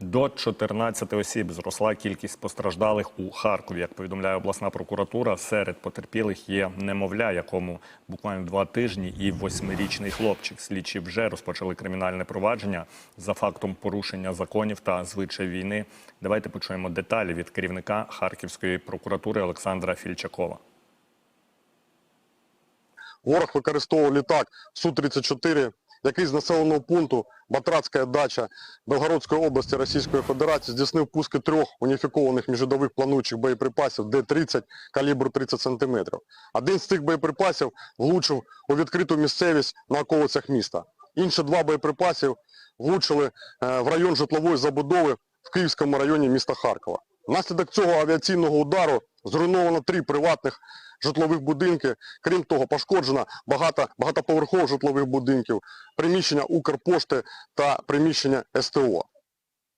До 14 осіб зросла кількість постраждалих у Харкові. Як повідомляє обласна прокуратура, серед потерпілих є немовля, якому буквально два тижні, і восьмирічний хлопчик. Слідчі вже розпочали кримінальне провадження за фактом порушення законів та звичай війни. Давайте почуємо деталі від керівника Харківської прокуратури Олександра Фільчакова. Ворог використовував літак Су-34, який з населеного пункту Батрацька дача Белгородської області Російської Федерації здійснив пуски трьох уніфікованих міжрядових плануючих боєприпасів Д-30 калібру 30 см. Один з цих боєприпасів влучив у відкриту місцевість на околицях міста. Інші два боєприпасів влучили е, в район житлової забудови в Київському районі міста Харкова. Внаслідок цього авіаційного удару зруйновано три приватних житлових будинки. Крім того, пошкоджено багато багатоповерхових житлових будинків, приміщення Укрпошти та приміщення СТО.